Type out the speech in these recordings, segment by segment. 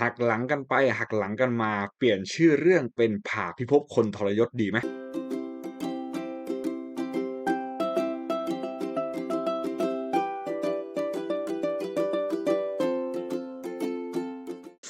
หักหลังกันไปหักหลังกันมาเปลี่ยนชื่อเรื่องเป็นผ่าพิภพคนทรยศดีไหม?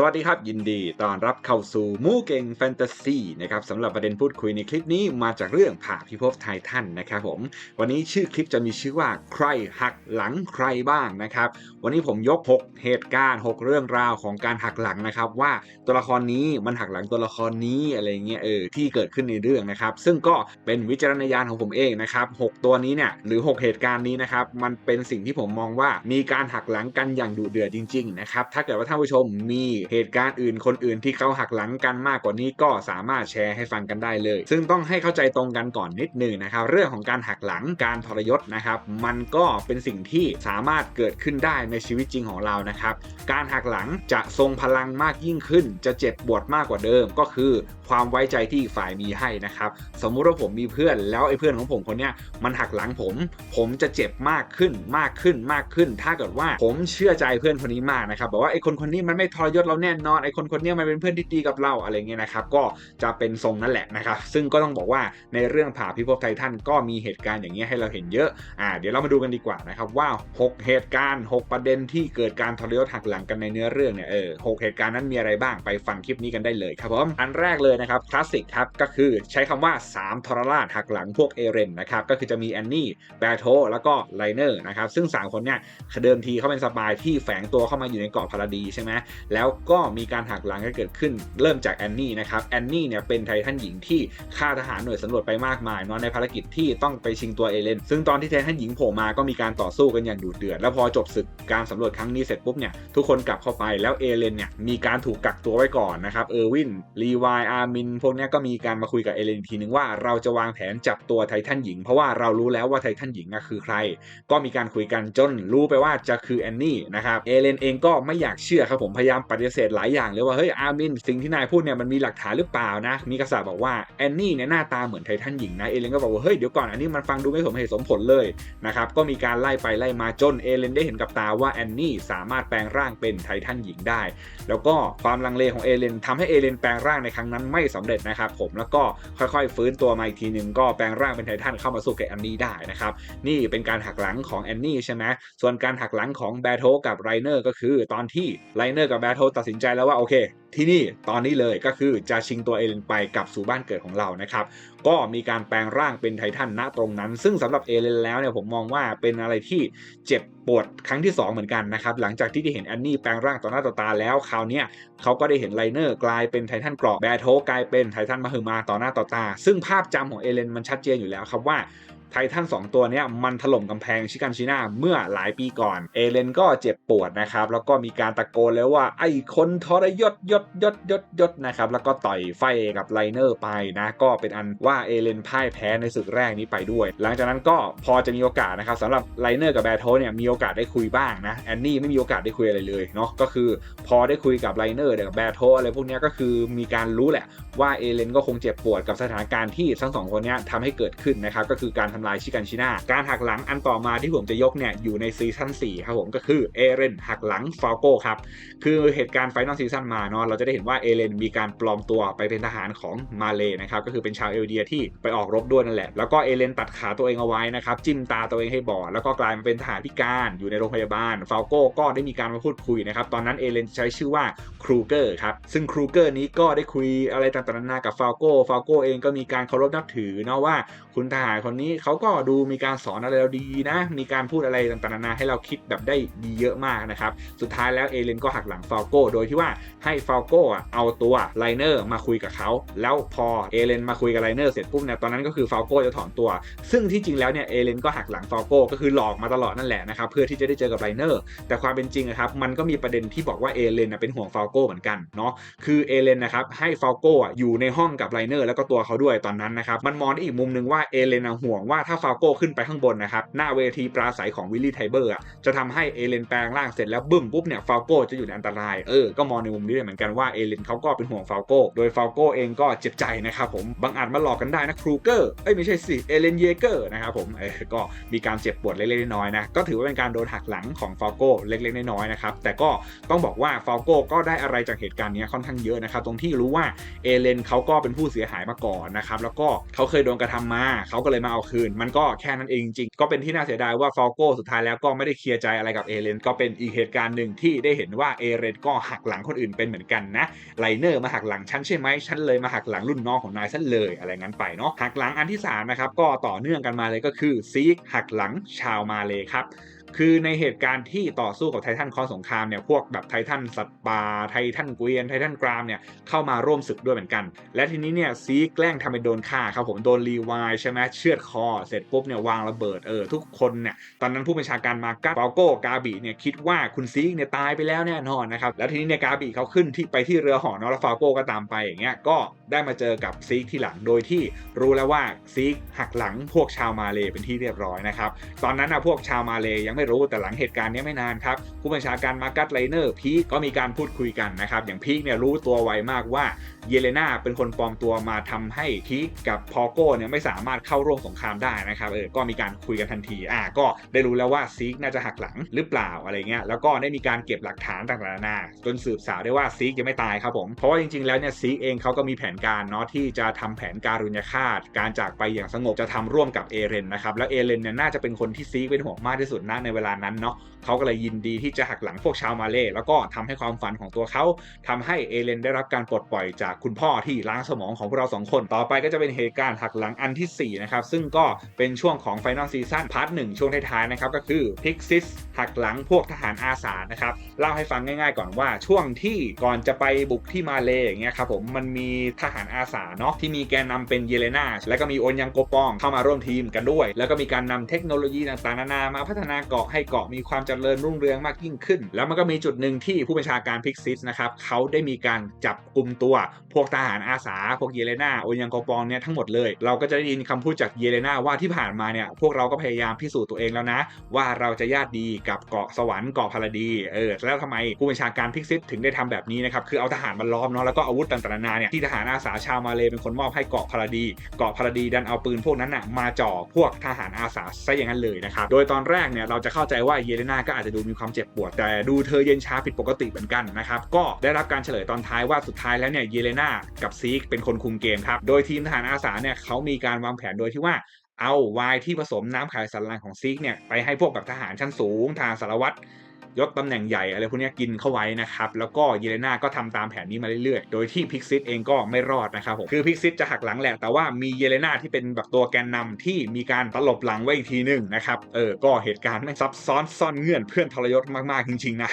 สวัสดีครับ ยินดีต้อนรับเข้าสู่มูเก่งแฟนตาซีนะครับสำหรับประเด็นพูดคุยในคลิปนี้มาจากเรื่องผ่าพิภพไททันนะครับผม วันนี้ชื่อคลิปจะมีชื่อว่าใครหักหลังใครบ้างนะครับ วันนี้ผมยก 6 เหตุการณ์ 6 เรื่องราวของการหักหลังนะครับ ว่าตัวละครนี้มันหักหลังตัวละครนี้อะไรเงี้ยเออที่เกิดขึ้นในเรื่องนะครับ ซึ่งก็เป็นวิจารณญาณของผมเองนะครับ 6 ตัวนี้เนี่ยหรือ 6 เหตุการณ์นี้นะครับมันเป็นสิ่งที่ผมมองว่ามีการหักหลังกันอย่างดุเดือดจริงๆนะครับถ้าเกิดว่าท่านผู้ชมมีเหตุการณ์อื่นคนอื่นที่เขาหักหลังกันมากกว่านี้ก็สามารถแชร์ให้ฟังกันได้เลย ซึ่งต้องให้เข้าใจตรงกันก่อนนิดนึงนะครับเรื่องของการหักหลังการทรยศนะครับมันก็เป็นสิ่งที่สามารถเกิดขึ้นได้ในชีวิตจริงของเรานะครับการหักหลังจะทรงพลังมากยิ่งขึ้น จะเจ็บปวดมากกว่าเดิมก็คือ ความไว้ใจที่ฝ่ายมีให้นะครับสมมุติว่าผมมีเพื่อนแล้วไอ้เพื่อนของผมคนเนี้ยมันหักหลังผม ผมจะเจ็บมากขึ้นมากขึ้นมากขึ้น ถ้าเกิดว่าผมเชื่อใจเพื่อนคนนี้มากนะครับบอกว่าไอ้คนคนนี้มันไม่ทรยศเราแน่นอนไอ้คนคนนี้มันเป็นเพื่อนที่ดีกับเราอะไรเงี้ยนะครับก็จะเป็นทรงนั่นแหละนะครับซึ่งก็ต้องบอกว่าในเรื่องผ่าพิภพไททันก็มีเหตุการณ์อย่างเงี้ยให้เราเห็นเยอะอ่าเดี๋ยวเรามาดูกันดีกว่านะครับว่า 6 เหตุการณ์ 6 ประเด็นที่เกิดการทรยศหักหลังกันในเนื้อเรื่องเนี่ยเออหเหตุการณ์นั้นมีอะไรบ้างไปฟังคลิปนี้กันได้เลยครับผมอันแรกเลยนะครับคลาสสิกครับก็คือใช้คำว่า 3 ทรราชหักหลังพวกเอเรนนะครับก็คือจะมีแอนนี่แบโทแล้วก็ไลเนอร์นะครับซึ่ง 3 คนเนี่ยเดิมทีเขาเป็นสปายที่แฝงตัวเข้ามาอยู่ในเกาะพาราดีใช่ไหมแล้วก็มีการหักหลังกันเกิดขึ้นเริ่มจากแอนนี่นะครับแอนนี่เนี่ยเป็นไททันหญิงที่ฆ่าทหารหน่วยสำรวจไปมากมายเนาะในภารกิจที่ต้องไปชิงตัวเอเลน ซึ่งตอนที่ไททันหญิงโผล่มาก็มีการต่อสู้กันอย่างดุเดือด แล้วพอจบศึกการสำรวจครั้งนี้เสร็จปุ๊บเนี่ยทุกคนกลับเข้าไปแล้วเอเลนเนี่ยมีการถูกกักตัวไว้ก่อนนะครับเออร์วินรีวายอาร์มินพวกนี้ก็มีการมาคุยกับเอเลนทีนึงว่าเราจะวางแผนจับตัวไททันหญิง เพราะว่าเรารู้แล้วว่าไททันหญิงคือใคร ก็มีการคุยกันจนรู้ไปว่าจะคือแอนนี่นะครับเอเลนเองก็ไม่อยากเชื่อครับผมพยายามปฏิเสธหลายอย่างเลยว่าเฮ้ยอาร์มินสิ่งที่นายพูดเนี่ยมันมีหลักฐานหรือเปล่านะมีกษัตริย์บอกว่าแอนนี่เนี่ยหน้าตาเหมือนไททันหญิงนะเอเลนก็บอกว่าเฮ้ยเดี๋ยวก่อนอันนี้มันฟังดูไม่สมเหตุสมผลเลยนะครับก็มีการไล่ไปไล่มาจนเอเลนได้เห็นกับตาว่าแอนนี่สามารถแปลงร่างเป็นไททันหญิงได้ แล้วก็ความลังเลของเอเลนทำให้เอเลนแปลงร่างในครั้งนั้นไม่สำเร็จนะครับผมแล้วก็ค่อยๆ ฟื้นตัวมาอีกทีหนึ่งก็แปลงร่างเป็นไททันเข้ามาสู้กับแอนนี่ได้นะครับนี่เป็นการหักหลังของแอนนี่ใช่ไหมส่วนการหักหลังของแบทโทกับไรเนอร์ก็คือตอนที่ไรเนอร์กับแบทโทตัดสินใจแล้วว่าโอเค ที่นี่ตอนนี้เลยก็คือจะชิงตัวเอเลนไปกลับสู่บ้านเกิดของเรานะครับ ก็มีการแปลงร่างเป็นไททันณตรงนั้น ซึ่งสำหรับเอเลนแล้วเนี่ยผมมองว่าเป็นอะไรที่เจ็บปวดครั้งที่ 2 เหมือนกันนะครับ หลังจากที่ได้เห็นแอนนี่แปลงร่างต่อหน้าต่อตาแล้วคราวนี้เขาก็ได้เห็นไลเนอร์กลายเป็นไททันเกราะแบทโทกลายเป็นไททันมาฮือมาต่อหน้าต่อตา ซึ่งภาพจำของเอเลนมันชัดเจนอยู่แล้วครับว่า ไททัน2ตัวนี้มันถล่มกำแพงชิกันชิน่าเมื่อหลายปีก่อน เอเลนก็เจ็บปวดนะครับ แล้วก็มีการตะโกนเลยว่า ไอ้คนทรยศยศยศยศยศนะครับ แล้วก็ต่อยไฟกับไลเนอร์ไปนะ ก็เป็นอันว่าเอเลนพ่ายแพ้ในศึกแรกนี้ไปด้วย หลังจากนั้นก็พอจะมีโอกาสนะครับสำหรับไลเนอร์กับแบทโทเนี่ยมีโอกาสได้คุยบ้างนะแอนนี่ไม่มีโอกาสได้คุยอะไรเลยเนาะก็คือพอได้คุยกับไลเนอร์กับแบทโทอะไรพวกนี้ก็คือมีการรู้แหละว่าเอเลนก็คงเจ็บปวดกับสถานการณ์ที่ทั้งสองคนนี้ทำให้เกิดขึ้นนะครับก็คือการทำลายชิกันชิน่าการหักหลังอันต่อมาที่ผมจะยกเนี่ยอยู่ในซีซั่น4ครับผมก็คือเอเรนหักหลังฟาโก้ครับคือเหตุการณ์ไฟนอลซีซั่นมาเนาะเราจะได้เห็นว่าเอเรนมีการปลอมตัวไปเป็นทหารของมาเลนะครับก็คือเป็นชาวเอลเดียที่ไปออกรบด้วยนั่นแหละแล้วก็เอเรนตัดขาตัวเองเอาไว้นะครับจิ้มตาตัวเองให้บอดแล้วก็กลายมาเป็นทหารพิการอยู่ในโรงพยาบาลฟาโก้ก็ได้มีการมาพูดคุยนะครับตอนนั้นเอเลนใช้ชื่อว่าครูเกอร์ครับซึ่งครูเกอร์นี้ก็ได้คุยอะไรต่างๆนานากับฟาโก้ฟาโก้เองก็มีการเคารพนับถือเนาะว่าคุณทหารคนนี้เขาก็ดูมีการสอนอะไรเราดีนะ มีการพูดอะไรต่างๆนานาให้เราคิดแบบได้ดีเยอะมากนะครับ สุดท้ายแล้วเอเลนก็หักหลังฟาโก้โดยที่ว่าให้ฟาโก้เอาตัวไลเนอร์มาคุยกับเขา แล้วพอเอเลนมาคุยกับไลเนอร์เสร็จปุ๊บเนี่ยตอนนั้นก็คือฟาโก้จะถอนตัว ซึ่งที่จริงแล้วเนี่ยเอเลนก็หักหลังฟาโก้ก็คือหลอกมาตลอดนั่นแหละนะครับเพื่อที่จะได้เจอกับไลเนอร์แต่ความเป็นจริงนะครับมันก็มีประเด็นที่บอกว่าเอเลนเป็นห่วงฟาโก้เหมือนกันเนาะคือเอเลนนะครับให้ฟาโก้อยู่ในห้องกับไลเนอร์แล้วก็ตัวเขาด้วยตอนนั้นนะครับมันมองได้อีกมุมหนึ่งว่าเอเลนห่วงว่าว่าถ้าฟาโก้ขึ้นไปข้างบนนะครับหน้าเวทีปราศัยของวิลลี่ไทเบอร์จะทำให้เอเลนแปลงร่างเสร็จแล้วบึ้มปุ๊บเนี่ยฟาโก้จะอยู่ในอันตรายเออก็มองในมุมนี้ได้เหมือนกันว่าเอเลนเขาก็เป็นห่วงฟาโก้โดยฟาโก้เองก็เจ็บใจนะครับผมบางอาจมาหลอกกันได้นะครูเกอร์เอ้ยไม่ใช่สิเอเลนเยเกอร์นะครับผมเออก็มีการเจ็บปวดเล็กๆน้อยๆนะก็ถือว่าเป็นการโดนหักหลังของฟาโก้เล็กๆน้อยๆนะครับแต่ก็ต้องบอกว่าฟาโก้ก็ได้อะไรจากเหตุการณ์นี้ค่อนข้างเยอะนะครับตรงที่รู้ว่าเอเลนเขาก็เป็นผู้เสียหายมาก่อนนะครับแล้วก็เขาเคยโดนกระทำมาเขาก็เลยมาเอาคืนมันก็แค่นั้นเองจริงก็เป็นที่น่าเสียดายว่าฟาโก้สุดท้ายแล้วก็ไม่ได้เคลียร์ใจอะไรกับเอเลนก็เป็นอีกเหตุการณ์หนึ่งที่ได้เห็นว่าเอเลนก็หักหลังคนอื่นเป็นเหมือนกันนะไลเนอร์มาหักหลังฉันใช่ไหมฉันเลยมาหักหลังรุ่นน้องของนายฉันเลยอะไรงั้นไปเนาะหักหลังอันที่สามนะครับก็ต่อเนื่องกันมาเลยก็คือซีกหักหลังชาวมาเลยครับคือในเหตุการณ์ที่ต่อสู้กับไททันคอสงครามเนี่ยพวกแบบไททันสัตว์ป่าไททันเกวียนไททันกรามเนี่ยเข้ามาร่วมศึกด้วยเหมือนกัน และทีนี้เนี่ยซีแกล้งทำเป็นโดนฆ่าครับผมโดนรีวายใช่ไหมเชือดคอ เสร็จปุ๊บเนี่ยวางระเบิดเออทุกคนเนี่ยตอนนั้นผู้บัญชาการมากัสเปาโก้กาบีเนี่ยคิดว่าคุณซีเนี่ยตายไปแล้วแน่นอนนะครับแล้วทีนี้เนี่ยกาบีเขาขึ้นที่ไปที่เรือหอเนาะแล้วฟาโก้ก็ตามไปอย่างเงี้ยก็ได้มาเจอกับซีกที่หลังโดยที่รู้แล้วว่าซีกหักหลังพวกชาวมาเลเป็นที่เรียบร้อยนะครับตอนนั้นนะพวกชาวมาเลยังไม่รู้แต่หลังเหตุการณ์นี้ไม่นานครับผู้บัญชาการมาร์กัสไลเนอร์พีก็มีการพูดคุยกันนะครับอย่างพีกเนี่ยรู้ตัวไวมากว่า เยเลนาเป็นคนปลอมตัวมาทำให้พีคกับพอโก้เนี่ยไม่สามารถเข้าร่วมสงครามได้นะครับเออก็มีการคุยกันทันทีอ่าก็ได้รู้แล้วว่าซีกน่าจะหักหลังหรือเปล่าอะไรเงี้ยแล้วก็ได้มีการเก็บหลักฐานต่างๆนานาจนสืบสาวได้ว่าซีกยังไม่ตายครับผมเพราะว่าจริงๆแล้วเนี่ยซีกเองเขาก็มีแผนการเนาะที่จะทำแผนการุญยฆาตการจากไปอย่างสงบจะทำร่วมกับเอเรนนะครับแล้วเอเรนเนี่ยน่าจะเป็นคนที่ซีกเป็นห่วงมากที่สุดนะในเวลานั้นเนาะเขาก็เลยยินดีที่จะหักหลังพวกชาวมาเล่แล้วก็ทำให้ความฝันของตัวเขาทำให้เอเลนได้รับการปลดปล่อยจากคุณพ่อที่ล้างสมองของพวกเราสองคน ต่อไปก็จะเป็นเหตุการณ์หักหลังอันที่ 4 นะครับ ซึ่งก็เป็นช่วงของไฟนอลซีซั่นพาร์ทหนึ่งช่วงท้ายๆนะครับก็คือพิกซิสหักหลังพวกทหารอาสานะครับเล่าให้ฟังง่ายๆ ก่อนว่าช่วงที่ก่อนจะไปบุกที่มาเลอย่างเงี้ยครับผมมันมีทหารอาสาเนาะที่มีแกนนำเป็นเยเลนาแล้วก็มีโอนยังโกปองเข้ามาร่วมทีมกันด้วย แล้วก็มีการนำเทคโนโลยีต่างๆนานามาพัฒนาเกาะให้เกาะมีความเจริญรุ่งเรืองมากยิ่งขึ้น แล้วมันก็มีจุดหนึ่งที่ผู้บัญชาการพิกซิสนะครับเขาได้มีการจับกลุ่มตัวพวกทหารอาสา พวกเยเลนาโอยังโกปองเนี่ยทั้งหมดเลย เราก็จะได้ยินคำพูดจากเยเลนาว่าที่ผ่านมาเนี่ยพวกเราก็พยายามพิสูจน์ตัวเองแล้วนะ ว่าเราจะญาติดีกับเกาะสวรรค์เกาะพาราดีเออแล้วทำไมผู้บัญชาการพิกซิสถึงได้ทำแบบนี้นะครับคือเอาทหารมาล้อมเนาะแล้วก็อาวุธต่างๆนานาเนี่ยที่ทหารอาสาชาวมาเลเป็นคนมอบให้เกาะพาราดี เกาะพาราดีดันเอาปืนพวกนั้นน่ะมาจ่อพวกทหารอาสาซะอย่างนั้นเลยนะครับโดยตอนแรกเนี่ยเราจะเข้าใจว่าเยเลนาก็อาจจะดูมีความเจ็บปวด แต่ดูเธอเย็นชาผิดปกติเหมือนกันนะครับก็ได้รับการเฉลยตอนท้ายว่าสุดท้ายแล้วเนี่ยเยเลนากับซีกเป็นคนคุมเกมครับ โดยทีมทหารอาสาเนี่ยเขามีการวางแผนโดยที่ว่าเอาไวน์ที่ผสมน้ำไข่สันหลังของซีกเนี่ยไปให้พวกแบบทหารชั้นสูงทางสารวัตร ยศตำแหน่งใหญ่อะไรพวกนี้กินเข้าไว้นะครับ แล้วก็เยเลนาก็ทำตามแผนนี้มาเรื่อยๆ โดยที่พิกซิตเองก็ไม่รอดนะครับผม คือพิกซิตจะหักหลังแหละ แต่ว่ามีเยเลนาที่เป็นแบบตัวแกนนำที่มีการตลบหลังไว้อีกทีหนึ่งนะครับ เออ ก็เหตุการณ์ไม่ซับซ้อนซ่อนเงื่อนเพื่อนทรยศมากๆจริงๆนะ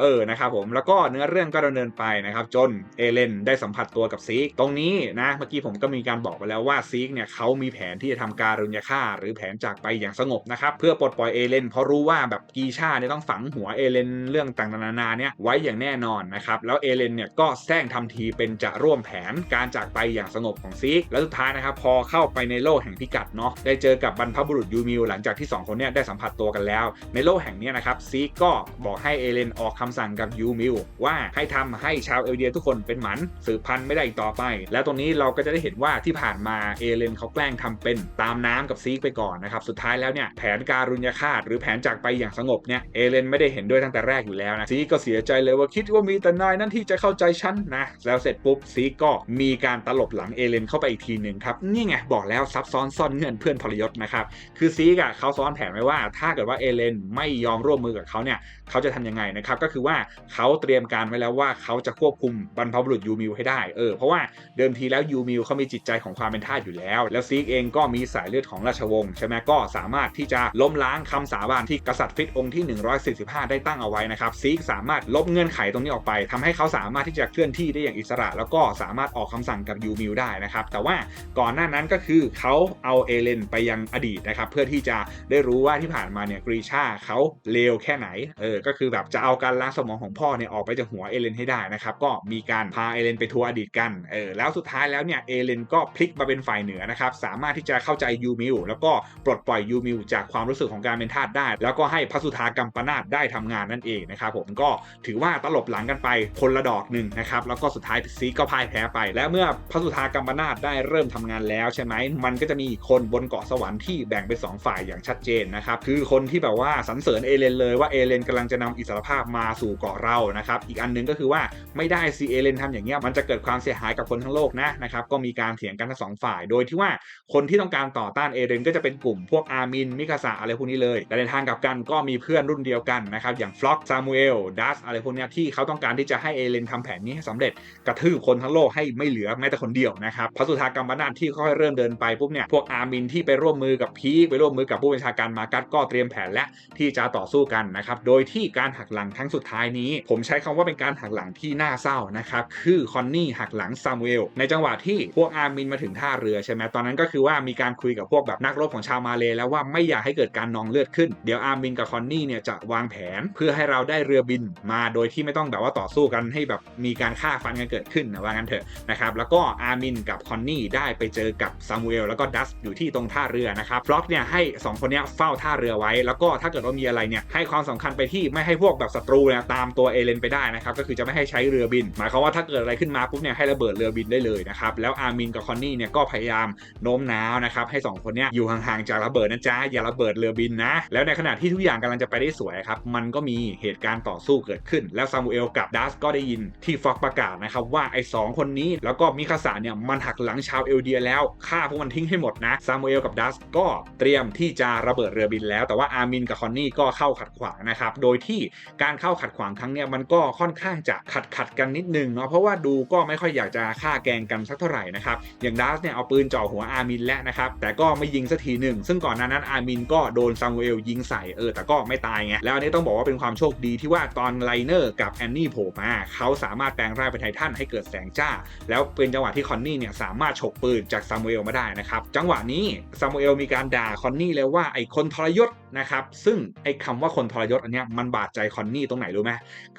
เออ นะครับผม แล้วก็เนื้อเรื่องก็ดำเนินไปนะครับ จนเอเลนได้สัมผัสตัวกับซีก ตรงนี้นะ เมื่อกี้ผมก็มีการบอกไปแล้วว่าซีกเนี่ยเขามีแผนที่จะทำการุญยฆาหรือแผนจากไปอย่างสงบนะครับ เพื่อปลดปล่อยเอเลนเพราะรู้ว่าแบบกีชาเนี่ยต้องฝังหัวเเอเลนเรื่องต่างๆนานาเนี่ยไว้อย่างแน่นอนนะครับแล้วเอเลนเนี่ยก็แซงทำทีเป็นจะร่วมแผนการจากไปอย่างสงบของซีกแล้วสุดท้ายนะครับพอเข้าไปในโลกแห่งพิกัดเนาะได้เจอกับบรรพบุรุษยูมิลหลังจากที่ 2 คนเนี่ยได้สัมผัสตัวกันแล้ว ในโลกแห่งนี้นะครับซีกก็บอกให้เอเลนออกคำสั่งกับยูมิลว่าให้ทำให้ชาวเอลเดียทุกคนเป็นหมันสืบพันธุ์ไม่ได้อีกต่อไป แล้วตรงนี้เราก็จะได้เห็นว่าที่ผ่านมาเอเลนเขาแกล้งทำเป็นตามน้ำกับซีกไปก่อนนะครับสุดท้ายแล้วเนี่ยแผนการุญยฆาตหรือแผนจากไปอย่างสงบเนี่ยเอเลนไม่ได้เห็นด้วยตั้งแต่แรกอยู่แล้วนะซีก็เสียใจเลยว่าคิดว่ามีแต่นายนั่นที่จะเข้าใจฉันนะแล้วเสร็จปุ๊บซีก็มีการตลบหลังเอเลนเข้าไปอีกทีหนึ่งครับนี่ไงบอกแล้วซับซ้อนซ่อนเงื่อนเพื่อนทรยศนะครับคือซีก่ะเขาซ้อนแผนไว้ว่า ถ้าเกิดว่าเอเลนไม่ยอมร่วมมือกับเขาเนี่ยเขาจะทำยังไงนะครับก็คือว่าเขาเตรียมการไว้แล้วว่าเขาจะควบคุมบรรพบุรุษยูมิลให้ได้เออเพราะว่าเดิมทีแล้วยูมิลเขามีจิตใจของความเป็นทาสอยู่แล้ว แล้วซีกเองก็มีสายเลือดของราชวงศ์ใช่ไหมก็สามารถที่จะล้มล้างคำสาบานที่กษัตริย์ฟิตองค์ที่ 145 ได้ตั้งเอาไว้นะครับซีกสามารถลบเงื่อนไขตรงนี้ออกไปทำให้เขาสามารถที่จะเคลื่อนที่ได้อย่างอิสระ แล้วก็สามารถออกคำสั่งกับยูมิวได้นะครับแต่ว่าก่อนหน้านั้นก็คือเขาเอาเอเลนไปยังอดีตนะครับเพื่อที่จะได้รู้ว่าที่ผ่านมาเนี่ยกรีชาเขาเลวแค่ไหนเออก็คือแบบจะเอาการล้างสมองของพ่อเนี่ยออกไปจากหัวเอเลนให้ได้นะครับก็มีการพาเอเลนไปทัวร์อดีตกันเออแล้วสุดท้ายแล้วเนี่ยเอเลนก็พลิกมาเป็นฝ่ายเหนือนะครับสามารถที่จะเข้าใจยูมิวแล้วก็ปลดปล่อยยูมิวจากความรู้สึกของการเป็นทาสได้ แล้วก็ให้พระสุธากรรมปนาตได้ทำงานนั่นเองนะครับผมก็ถือว่าตลบหลังกันไปคนละดอกหนึ่งนะครับแล้วก็สุดท้ายซีก็พ่ายแพ้ไป และเมื่อพระสุธากรรมปนาตได้เริ่มทำงานแล้วใช่ไหมมันก็จะมีคนบนเกาะสวรรค์ที่แบ่งเป็นสองฝ่ายอย่างชัดเจนนะครับคือคนที่แบบว่าสรรเสริญเอเลนเลยว่าเอเลนกำลังจะนำอิสรภาพมาสู่เกาะเรานะครับอีกอันหนึงก็คือว่าไม่ได้ซีเอเลนทำอย่างเงี้ยมันจะเกิดความเสียหายกับคนทั้งโลกนะนะครับก็มีการเถียงกันทั้งสองฝ่าย โดยที่ว่าคนที่ต้องการต่อต้านเอเลนก็จะเป็นกลุ่มพวกอาร์มินมิคาสะอะไรพวกนี้เลยแต่ในทางกลับกันก็มีเพื่อนรุ่นเดียวกันนะครับอย่างฟล็อกซามูเอลดัสอะไรพวกเนี้ยที่เขาต้องการที่จะให้เอเลนทำแผนนี้ให้สำเร็จกระทืบคนทั้งโลกให้ไม่เหลือแม้แต่คนเดียวนะครับพระสุธากรรมนาถที่ค่อยเริ่มเดินไปปุ๊บเนี่ยพวกอาร์มินที่ไปร่วมมือกับพีคไปร่วมมือกับผู้บัญชาการมากัสก็เตรียมแผนและที่จะต่อสู้กันนะครับโดยที่การหักหลังครั้งสุดท้ายนี้ ผมใช้คำว่าเป็นการหักหลังที่น่าเศร้านะครับคือคอนนี่หักหลังซามูเอลในจังหวะที่พวกอาร์มินมาถึงท่าเรือใช่ไหมตอนนั้นก็คือว่ามีการคุยกับพวกแบบนักรบของชาวมาเลย์แล้วว่าไม่อยากให้เกิดการนองเลือดขึ้น เดี๋ยวอาร์มินกับคอนนี่เนี่ยจะวางแผนเพื่อให้เราได้เรือบินมาโดยที่ไม่ต้องแบบว่าต่อสู้กันให้แบบมีการฆ่าฟันกันเกิดขึ้นว่างั้นเถอะนะครับแล้วก็อาร์มินกับคอนนี่ได้ไปเจอกับซามูเอลแล้วก็ดัสอยู่ที่ตรงท่าเรือนะครับฟล็อกเนี่ยให้สองคนนี้เฝ้าท่าเรือไว้ แล้วก็ถ้าเกิดว่ามีอะไรเนี่ยให้ความสำคัญไปที่ไม่ให้พวกแบบศัตรูเนี่ยตามตัวเอเลนไปได้นะครับก็คือจะไม่ให้ใช้เรือบิน หมายความว่าถ้าเกิดอะไรขึ้นมาปุ๊บเนี่ยให้ระเบิดเรือบินได้เลยนะครับแล้วอาร์มินกับคอนนี่เนี่ยก็พยายามโน้มน้าวนะครับให้สองคนนี้อยู่ห่างๆจากระเบิดนะจ๊ะอย่าระเบิดเรือบินนะแล้วในขณะที่ทุกอย่างกำลังจะไปได้สวยครับมันก็็มีเหตุการณ์ต่อสู้เกิดขึ้น แล้วซามูเอลกับดัสก็ได้ยินที่ฟ็อกประกาศนะครับว่าไอ้สองคนนี้แล้วก็มิคาสาเนี่ยมันหักหลังชาวเอลเดียแล้วฆ่าพวกมันทิ้งให้หมดนะซามูเอลกับดัสก็เตรียมที่จะระเบิดเรือบินแล้ว แต่ว่าอาร์มินกับคอนนี่ก็เข้าขัดขวางนะครับโดยที่การเข้าขัดขวางครั้งเนี้ยมันก็ค่อนข้างจะขัดขัดกันนิดนึงเนาะเพราะว่าดูก็ไม่ค่อยอยากจะฆ่าแกงกันสักเท่าไหร่นะครับอย่างดัสเนี่ยเอาปืนจ่อหัวอาร์มินแล้วนะครับแต่ก็ไม่ยิงสักทีหนึ่งซึ่งก่อนหน้านั้นอามินก็โดนซามูเอลยิงใส่เออแต่ก็ไม่ตายไงแล้วอันนี้ต้องบอกว่าเป็นความโชคดีที่ว่าตอนไลเนอร์กับแอนนี่โผล่มาเขาสามารถแปลงร่างเป็นไททันให้เกิดแสงจ้า แล้วเป็นจังหวะที่คอนนี่เนี่ยสามารถฉกปืนจากซามูเอลมาได้นะครับ จังหวะนี้ซามูเอลมีการด่าคอนนี่เลยว่าไอ้คนทรยศนะครับ ซึ่งไอ้คำว่าคนทรยศอันเนี้ยมันบาดใจคอนนี่ตรงไหนรู้ไหม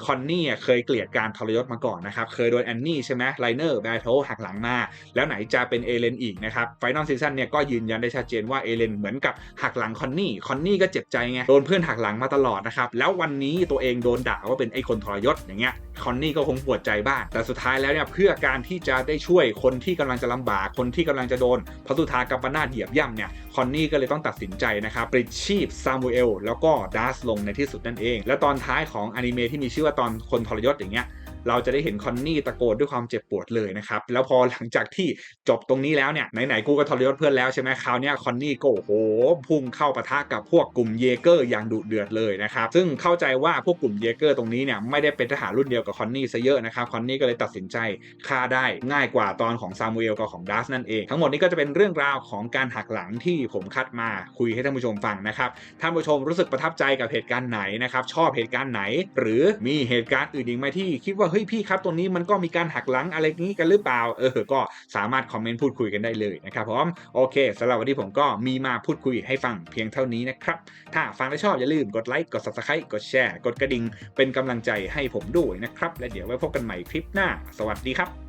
คอนนี่เคยเกลียดการทรยศมาก่อนนะครับ เคยโดนแอนนี่ใช่ไหมไลเนอร์แบทเทิลหักหลังมา แล้วไหนจะเป็นเอเลนอีกนะครับ ไฟนอลซีซั่นเนี่ยก็ยืนยันได้ชัดเจนว่าเอเลนเหมือนกับหักหลังคอนนี่ คอนนี่ก็เจ็บใจไง โดนเพื่อนหักหลังมาตลอดนะครับ แล้วล้ววันนี้ตัวเองโดนด่าว่าเป็นไอ้คนทรยศอย่างเงี้ยคอนนี่ก็คงปวดใจบ้าง แต่สุดท้ายแล้วเนี่ยเพื่อการที่จะได้ช่วยคนที่กำลังจะลำบาก คนที่กำลังจะโดนพระสุธากัปนาดเหยียบย่ำเนี่ยคอนนี่ก็เลยต้องตัดสินใจนะครับปลิดชีพซามูเอลแล้วก็ดัสลงในที่สุดนั่นเอง และตอนท้ายของอนิเมะที่มีชื่อว่าตอนคนทรยศอย่างเงี้ย เราจะได้เห็นคอนนี่ตะโกนด้วยความเจ็บปวดเลยนะครับแล้วพอหลังจากที่จบตรงนี้แล้วเนี่ยไหนๆกูก็ทรยศเพื่อนแล้วใช่ไหมคราวนี้คอนนี่ก็โอ้โหพุ่งเข้าปะทะกับพวกกลุ่มเยเกอร์อย่างดุเดือดเลยนะครับซึ่งเข้าใจว่าพวกกลุ่มเยเกอร์ตรงนี้เนี่ยไม่ได้เป็นทหารรุ่นเดียวกับคอนนี่ซะเยอะนะครับคอนนี่ก็เลยตัดสินใจฆ่าได้ง่ายกว่าตอนของซามูเอลกับของดัสนั่นเอง ทั้งหมดนี้ก็จะเป็นเรื่องราวของการหักหลังที่ผมคัดมาคุยให้ท่านผู้ชมฟังนะครับท่านผู้ชมรู้สึกประทับใจกับเหตุการณ์ไหนนะครับชอบเหตุการณ์ไหน หรือมีเหตุการณ์อื่นอีกไหมที่คิดว่าเฮ้ยพี่ครับตรงนี้มันก็มีการหักหลังอะไรนี้กันหรือเปล่า เออ ก็สามารถคอมเมนต์พูดคุยกันได้เลยนะครับผมโอเคสำหรับวันนี้ผมก็มีมาพูดคุยให้ฟังเพียงเท่านี้นะครับ ถ้าฟังแล้วชอบอย่าลืมกดไลค์กด subscribe กดแชร์ กดกระดิ่งเป็นกำลังใจให้ผมด้วยนะครับ และเดี๋ยวไว้พบกันใหม่คลิปหน้า สวัสดีครับ